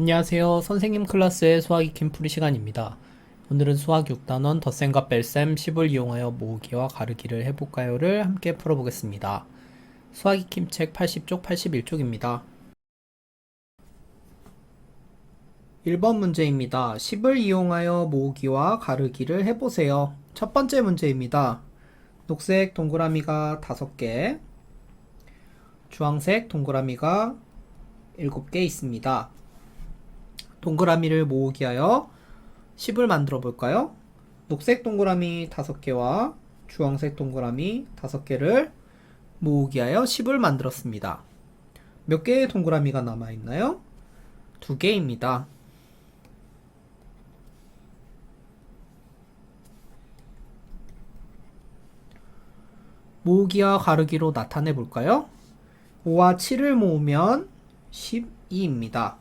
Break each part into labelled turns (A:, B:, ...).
A: 안녕하세요. 선생님 클래스의 수학 익힘 풀이 시간입니다. 오늘은 수학 6단원 덧셈과 뺄셈 10을 이용하여 모으기와 가르기를 해볼까요를 함께 풀어보겠습니다. 수학 익힘 책 80쪽 81쪽입니다. 1번 문제입니다. 10을 이용하여 모으기와 가르기를 해보세요. 첫 번째 문제입니다. 녹색 동그라미가 5개, 주황색 동그라미가 7개 있습니다. 동그라미를 모으기 하여 10을 만들어 볼까요? 녹색 동그라미 5개와 주황색 동그라미 5개를 모으기 하여 10을 만들었습니다. 몇 개의 동그라미가 남아 있나요? 두 개입니다. 모으기와 가르기로 나타내 볼까요? 5와 7을 모으면 12입니다.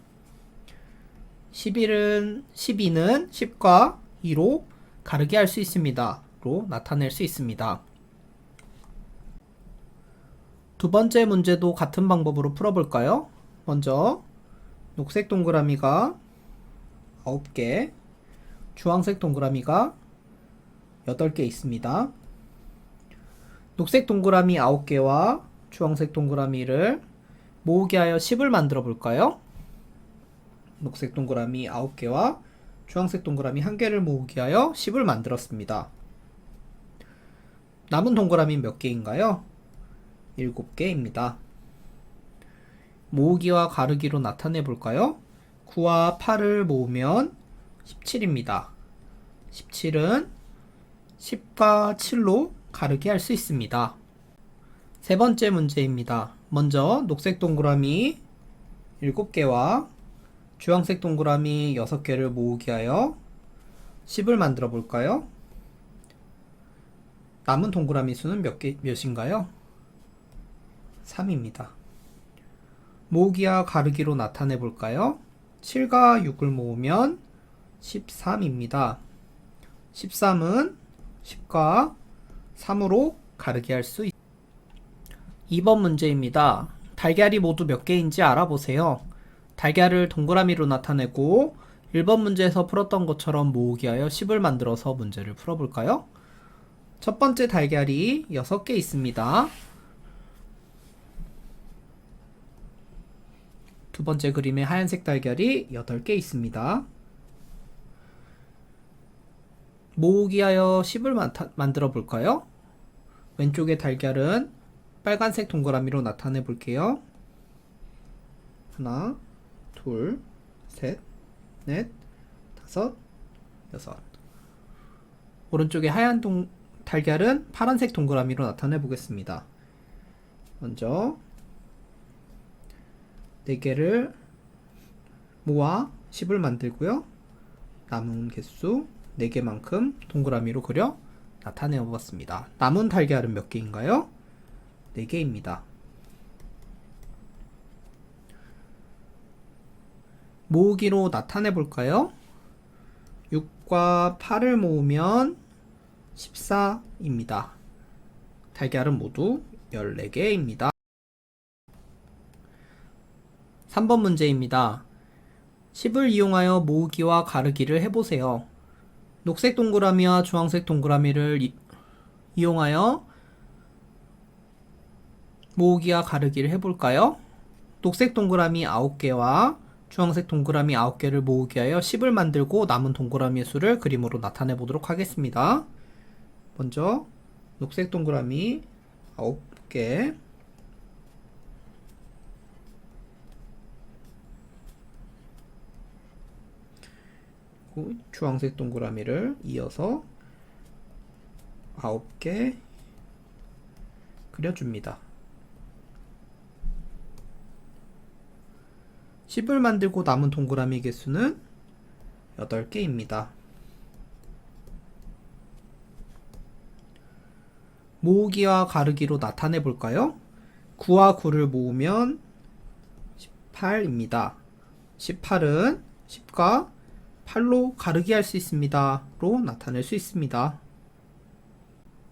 A: 11은 12는 10과 2로 가르기 할수 있습니다. 로 나타낼 수 있습니다. 두 번째 문제도 같은 방법으로 풀어볼까요? 먼저 녹색 동그라미가 9개, 주황색 동그라미가 8개 있습니다. 녹색 동그라미 9개와 주황색 동그라미를 모으게 하여 10을 만들어 볼까요? 녹색 동그라미 9개와 주황색 동그라미 1개를 모으기 하여 10을 만들었습니다. 남은 동그라미 몇 개인가요? 7개입니다. 모으기와 가르기로 나타내 볼까요? 9와 8을 모으면 17입니다. 17은 10과 7로 가르기 할 수 있습니다. 세 번째 문제입니다. 먼저 녹색 동그라미 7개와 주황색 동그라미 6개를 모으기 하여 10을 만들어 볼까요? 남은 동그라미 수는 몇 개, 몇인가요? 3입니다. 모으기와 가르기로 나타내 볼까요? 7과 6을 모으면 13입니다. 13은 10과 3으로 가르기 할 수 있습니다. 2번 문제입니다. 달걀이 모두 몇 개인지 알아보세요. 달걀을 동그라미로 나타내고 1번 문제에서 풀었던 것처럼 모으기 하여 10을 만들어서 문제를 풀어볼까요? 첫 번째 달걀이 6개 있습니다. 두 번째 그림에 하얀색 달걀이 8개 있습니다. 모으기 하여 10을 만들어 볼까요? 왼쪽의 달걀은 빨간색 동그라미로 나타내 볼게요. 하나, 둘, 셋, 넷, 다섯, 여섯. 오른쪽에 하얀 동, 달걀은 파란색 동그라미로 나타내 보겠습니다. 먼저 4개를 모아 10을 만들고요. 남은 개수 4개만큼 동그라미로 그려 나타내 보았습니다. 남은 달걀은 몇 개인가요? 4개입니다. 모으기로 나타내 볼까요? 6과 8을 모으면 14입니다. 달걀은 모두 14개입니다. 3번 문제입니다. 10을 이용하여 모으기와 가르기를 해보세요. 녹색 동그라미와 주황색 동그라미를 이, 이용하여 모으기와 가르기를 해볼까요? 녹색 동그라미 9개와 주황색 동그라미 9개를 모으기 하여 10을 만들고 남은 동그라미의 수를 그림으로 나타내 보도록 하겠습니다. 먼저 녹색 동그라미 9개 주황색 동그라미를 이어서 9개 그려줍니다. 10을 만들고 남은 동그라미 개수는 8개입니다. 모으기와 가르기로 나타내 볼까요? 9와 9를 모으면 18입니다. 18은 10과 8로 가르기 할 수 있습니다. 로 나타낼 수 있습니다.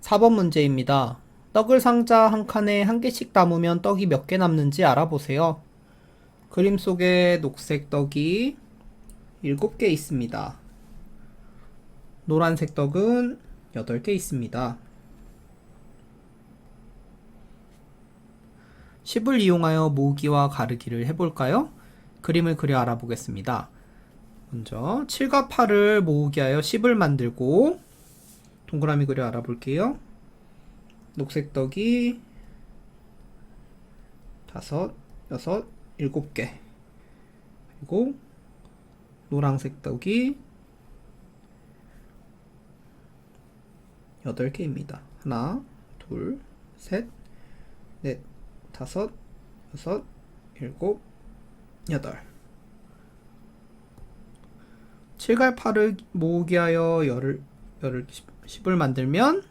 A: 4번 문제입니다. 떡을 상자 한 칸에 한 개씩 담으면 떡이 몇 개 남는지 알아보세요. 그림 속에 녹색 떡이 7개 있습니다. 노란색 떡은 8개 있습니다. 10을 이용하여 모으기와 가르기를 해볼까요? 그림을 그려 알아보겠습니다. 먼저 7과 8을 모으기 하여 10을 만들고 동그라미 그려 알아볼게요. 녹색 떡이 다섯, 여섯, 일곱 개. 그리고 노란색 떡이 여덟 개입니다. 하나, 둘, 셋, 넷, 다섯, 여섯, 일곱, 여덟. 7갈 8을 모으기 하여 열을, 열을 10을 만들면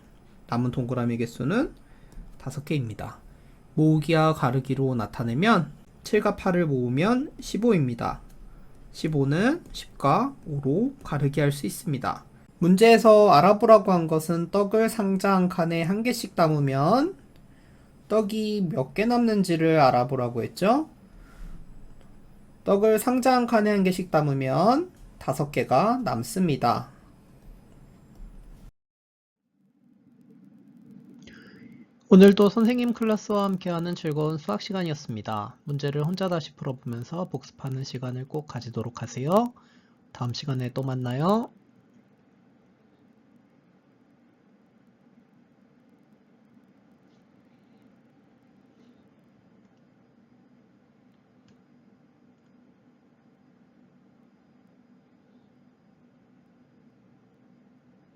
A: 남은 동그라미 개수는 5개입니다. 모으기와 가르기로 나타내면 7과 8을 모으면 15입니다. 15는 10과 5로 가르기 할 수 있습니다. 문제에서 알아보라고 한 것은 떡을 상자 한 칸에 한 개씩 담으면 떡이 몇 개 남는지를 알아보라고 했죠? 떡을 상자 한 칸에 한 개씩 담으면 다섯 개가 남습니다. 오늘도 선생님 클래스와 함께하는 즐거운 수학 시간이었습니다. 문제를 혼자 다시 풀어보면서 복습하는 시간을 꼭 가지도록 하세요. 다음 시간에 또 만나요.